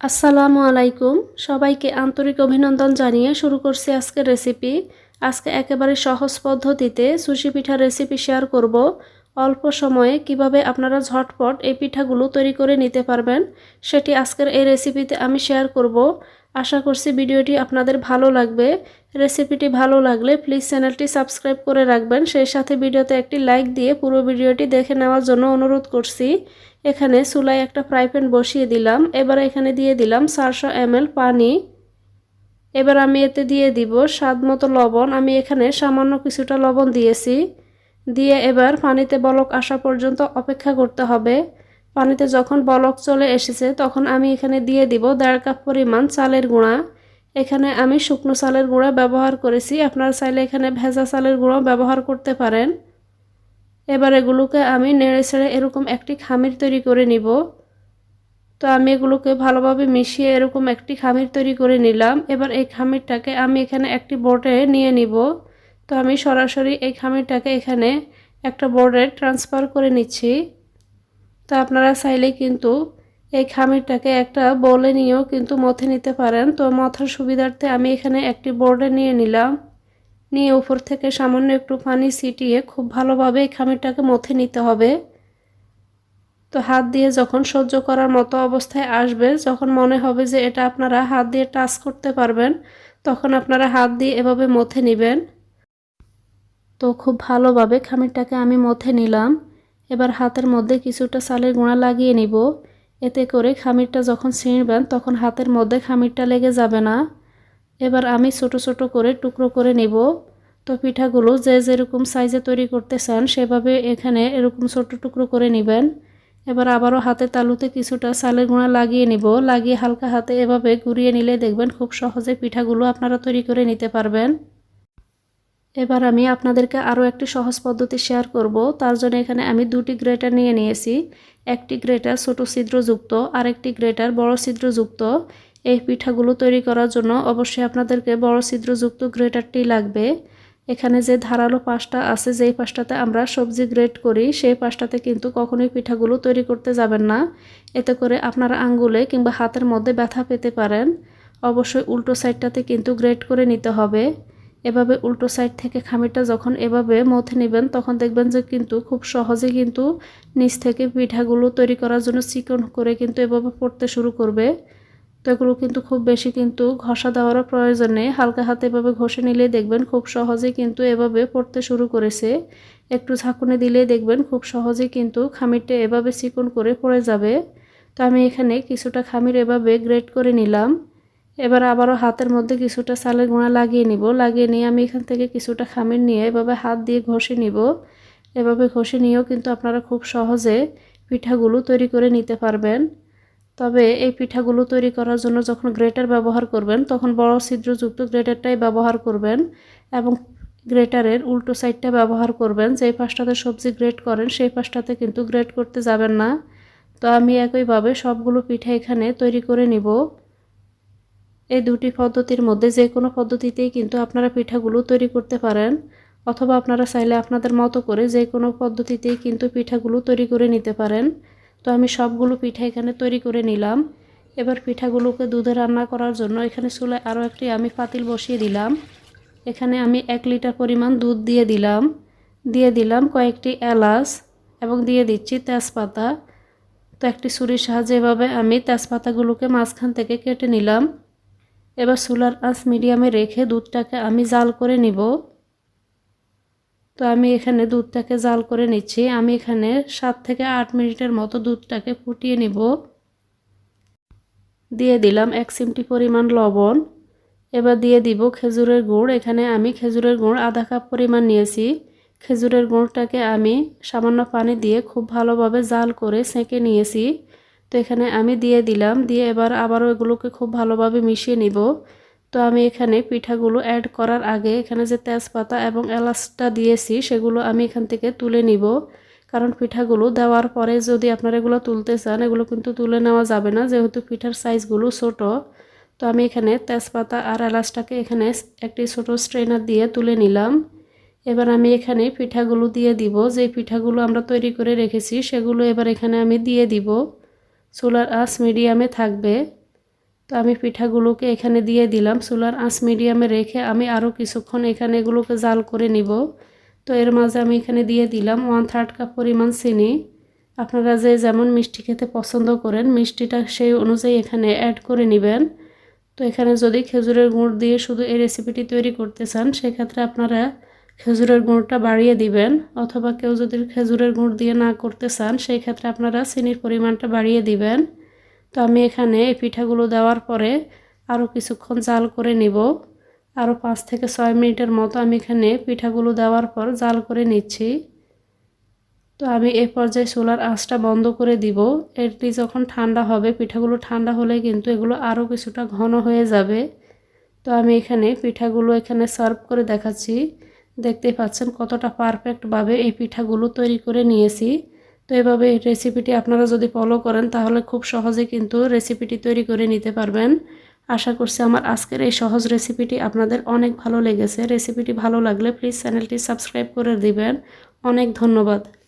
আসসালামু আলাইকুম। সবাইকে আন্তরিক অভিনন্দন জানিয়ে শুরু করছি আজকের রেসিপি আজকে একেবারে সহজ পদ্ধতিতে সুশি পিঠার রেসিপি শেয়ার করব। অল্প সময়ে কীভাবে আপনারা ঝটপট এই পিঠাগুলো তৈরি করে নিতে পারবেন, সেটি আজকের এই রেসিপিতে আমি শেয়ার করব। আশা করছি ভিডিওটি আপনাদের ভালো লাগবে। রেসিপিটি ভালো লাগলে প্লিজ চ্যানেলটি সাবস্ক্রাইব করে রাখবেন। সেই সাথে ভিডিওতে একটি লাইক দিয়ে পুরো ভিডিওটি দেখে নেওয়ার জন্য অনুরোধ করছি। এখানে চুলায় একটা ফ্রাই প্যান বসিয়ে দিলাম। এবার এখানে দিয়ে দিলাম চারশো এম পানি। এবার আমি এতে দিয়ে দিব স্বাদ মতো লবণ। আমি এখানে সামান্য কিছুটা লবণ দিয়েছি। দিয়ে এবার পানিতে বলক আসা পর্যন্ত অপেক্ষা করতে হবে। পানিতে যখন বলক চলে এসেছে, তখন আমি এখানে দিয়ে দিব দেড় কাপ পরিমাণ চালের গুঁড়া। এখানে আমি শুকনো চালের গুঁড়া ব্যবহার করেছি। আপনারা চাইলে এখানে ভেজা চালের গুঁড়াও ব্যবহার করতে পারেন। এবার এগুলোকে আমি নেড়ে ছেড়ে এরকম একটি খামির তৈরি করে নিব। তো আমি এগুলোকে ভালোভাবে মিশিয়ে এরকম একটি খামির তৈরি করে নিলাম। এবার এই খামিরটাকে আমি এখানে একটি বোর্ডে নিয়ে নিব। তো আমি সরাসরি এই খামিরটাকে এখানে একটা বোর্ডে ট্রান্সফার করে নিচ্ছি। তো আপনারা চাইলে কিন্তু এই খামিরটাকে একটা বলে নিয়েও কিন্তু মথে নিতে পারেন। তো মথার সুবিধার্থে আমি এখানে একটি বোর্ডে নিয়ে নিলাম। নিয়ে উপর থেকে সামান্য একটু পানি ছিটিয়ে খুব ভালোভাবে এই খামিরটাকে মথে নিতে হবে। তো হাত দিয়ে যখন সহ্য করার মতো অবস্থায় আসবে, যখন মনে হবে যে এটা আপনারা হাত দিয়ে টাচ করতে পারবেন, তখন আপনারা হাত দিয়ে এভাবে মথে নেবেন। তো খুব ভালোভাবে খামিরটাকে আমি মথে নিলাম। এবার হাতের মধ্যে কিছুটা চালের গুঁড়া লাগিয়ে নিব। এতে করে খামিরটা যখন ছিঁড়বেন, তখন হাতের মধ্যে খামিরটা লেগে যাবে না। এবার আমি ছোট ছোট করে টুকরো করে নেব। তো পিঠাগুলো যে যেরকম সাইজে তৈরি করতে চান, সেভাবে এখানে এরকম ছোট টুকরো করে নেবেন। এবার আবারও হাতে তালুতে কিছুটা চালের গুঁড়া লাগিয়ে নিব। লাগিয়ে হালকা হাতে এভাবে ঘুরিয়ে নিলে দেখবেন খুব সহজে পিঠাগুলো আপনারা তৈরি করে নিতে পারবেন। এবার আমি আপনাদেরকে আরও একটি সহজ পদ্ধতি শেয়ার করব। তার জন্য এখানে আমি দুটি গ্রেটার নিয়ে নিয়েছি। একটি গ্রেটার ছোটো ছিদ্রযুক্ত, আরেকটি গ্রেটার বড় ছিদ্রযুক্ত। এই পিঠাগুলো তৈরি করার জন্য অবশ্যই আপনাদেরকে বড় ছিদ্রযুক্ত গ্রেটারটি লাগবে। এখানে যে ধারালো পাশটা আছে, যেই পাশটাতে আমরা সবজি গ্রেট করি, সেই পাশটাতে কিন্তু কখনোই পিঠাগুলো তৈরি করতে যাবেন না। এতে করে আপনারা আঙ্গুলে কিংবা হাতের মধ্যে ব্যথা পেতে পারেন। অবশ্যই উল্টো সাইডটাতে কিন্তু গ্রেট করে নিতে হবে। এভাবে উল্টো সাইড থেকে খামিরটা যখন এভাবে মথে নেবেন, তখন দেখবেন যে কিন্তু খুব সহজে কিন্তু নিচ থেকে পিঠাগুলো তৈরি করার জন্য চিকন করে কিন্তু এভাবে পড়তে শুরু করবে। তো এগুলো কিন্তু খুব বেশি কিন্তু ঘষা দেওয়ারও প্রয়োজন নেই। হালকা হাতে এভাবে ঘষে নিলে দেখবেন খুব সহজে কিন্তু এভাবে পড়তে শুরু করেছে। একটু ঝাঁকুনি দিলেই দেখবেন খুব সহজে কিন্তু খামিরটা এভাবে চিকন করে পড়ে যাবে। তো আমি এখানে কিছুটা খামির এভাবে গ্রেট করে নিলাম। এবার আবারও হাতের মধ্যে কিছুটা চালের গুঁড়া লাগিয়ে নিব। লাগিয়ে নিয়ে আমি এখান থেকে কিছুটা খামির নিয়ে এভাবে হাত দিয়ে ঘষে নিব। এভাবে ঘষে নিয়েও কিন্তু আপনারা খুব সহজে পিঠাগুলো তৈরি করে নিতে পারবেন। তবে এই পিঠাগুলো তৈরি করার জন্য যখন গ্রেটার ব্যবহার করবেন, তখন বড় ছিদ্রযুক্ত গ্রেটারটাই ব্যবহার করবেন এবং গ্রেটারের উল্টো সাইডটা ব্যবহার করবেন। যেই পাশটাতে সবজি গ্রেট করেন, সেই পাশটাতে কিন্তু গ্রেট করতে যাবেন না। তো আমি একইভাবে সবগুলো পিঠা এখানে তৈরি করে নিব। এই দুটি পদ্ধতির মধ্যে যে কোনো পদ্ধতিতেই কিন্তু আপনারা পিঠাগুলো তৈরি করতে পারেন, অথবা আপনারা চাইলে আপনাদের মতো করে যে কোনো পদ্ধতিতেই কিন্তু পিঠাগুলো তৈরি করে নিতে পারেন। তো আমি সবগুলো পিঠা এখানে তৈরি করে নিলাম। এবার পিঠাগুলোকে দুধে রান্না করার জন্য এখানে চুলায় আরও একটি আমি পাতিল বসিয়ে দিলাম। এখানে আমি এক লিটার পরিমাণ দুধ দিয়ে দিলাম। দিয়ে দিলাম কয়েকটি এলাচ এবং দিয়ে দিচ্ছি তেজপাতা। তো একটি ছুরির সাহায্যে এভাবে আমি তেজপাতাগুলোকে মাঝখান থেকে কেটে নিলাম। এবার চুলার আঁচ মিডিয়ামে রেখে দুধটাকে আমি জাল করে নিব। তো আমি এখানে দুধটাকে জাল করে নিচ্ছি। আমি এখানে সাত থেকে আট মিনিটের মতো দুধটাকে ফুটিয়ে নিব। দিয়ে দিলাম এক চিমটি পরিমাণ লবণ। এবার দিয়ে দিব খেজুরের গুড়। এখানে আমি খেজুরের গুড় আধা কাপ পরিমাণ নিয়েছি। খেজুরের গুড়টাকে আমি সামান্য পানি দিয়ে খুব ভালোভাবে জাল করে সেঁকে নিয়েছি। তো এখানে আমি দিয়ে দিলাম। দিয়ে এবার আবারও এগুলোকে খুব ভালোভাবে মিশিয়ে নিব। তো আমি এখানে পিঠাগুলো অ্যাড করার আগে এখানে যে তেজপাতা এবং এলাচটা দিয়েছি, সেগুলো আমি এখান থেকে তুলে নিব। কারণ পিঠাগুলো দেওয়ার পরে যদি আপনারা এগুলো তুলতে চান, এগুলো কিন্তু তুলে নেওয়া যাবে না, যেহেতু পিঠার সাইজগুলো ছোট। তো আমি এখানে তেজপাতা আর এলাচটাকে এখানে একটি ছোট স্ট্রেনার দিয়ে তুলে নিলাম। এবার আমি এখানে পিঠাগুলো দিয়ে দিব। যে পিঠাগুলো আমরা তৈরি করে রেখেছি, সেগুলো এবার এখানে আমি দিয়ে দিব। চুলার আঁচ মিডিয়ামে থাকবে। তো আমি পিঠাগুলোকে এখানে দিয়ে দিলাম। চুলার আঁচ মিডিয়ামে রেখে আমি আরও কিছুক্ষণ এখানে এগুলোকে জাল করে নিব। তো এর মাঝে আমি এখানে দিয়ে দিলাম ওয়ান থার্ড কাপ পরিমাণ চিনি। আপনারা যে যেমন মিষ্টি খেতে পছন্দ করেন, মিষ্টিটা সেই অনুযায়ী এখানে অ্যাড করে নেবেন। তো এখানে যদি খেজুরের গুড় দিয়ে শুধু এই রেসিপিটি তৈরি করতে চান, সেক্ষেত্রে আপনারা খেজুরের গুঁড়টা বাড়িয়ে দিবেন। অথবা কেউ যদি খেজুরের গুঁড় দিয়ে না করতে চান সেই ক্ষেত্রে আপনারা চিনির পরিমাণটা বাড়িয়ে দিবেন। তো আমি এখানে এই পিঠাগুলো দেওয়ার পরে আরও কিছুক্ষণ জাল করে নিব। আরও পাঁচ থেকে ছয় মিনিটের মতো আমি এখানে পিঠাগুলো দেওয়ার পর জাল করে নিচ্ছি। তো আমি এই পর্যায়ে চুলার আঁচটা বন্ধ করে দিব। এটি যখন ঠান্ডা হবে, পিঠাগুলো ঠান্ডা হলে কিন্তু এগুলো আরও কিছুটা ঘন হয়ে যাবে। তো আমি এখানে পিঠাগুলো এখানে সার্ভ করে দেখাচ্ছি। দেখতেই পাচ্ছেন কতটা পারফেক্টভাবে এই পিঠাগুলো তৈরি করে নিয়েছি। তো এভাবে এই রেসিপিটি আপনারা যদি ফলো করেন, তাহলে খুব সহজে কিন্তু রেসিপিটি তৈরি করে নিতে পারবেন। আশা করছি আমার আজকের এই সহজ রেসিপিটি আপনাদের অনেক ভালো লেগেছে। রেসিপিটি ভালো লাগলে প্লিজ চ্যানেলটি সাবস্ক্রাইব করে দিবেন। অনেক ধন্যবাদ।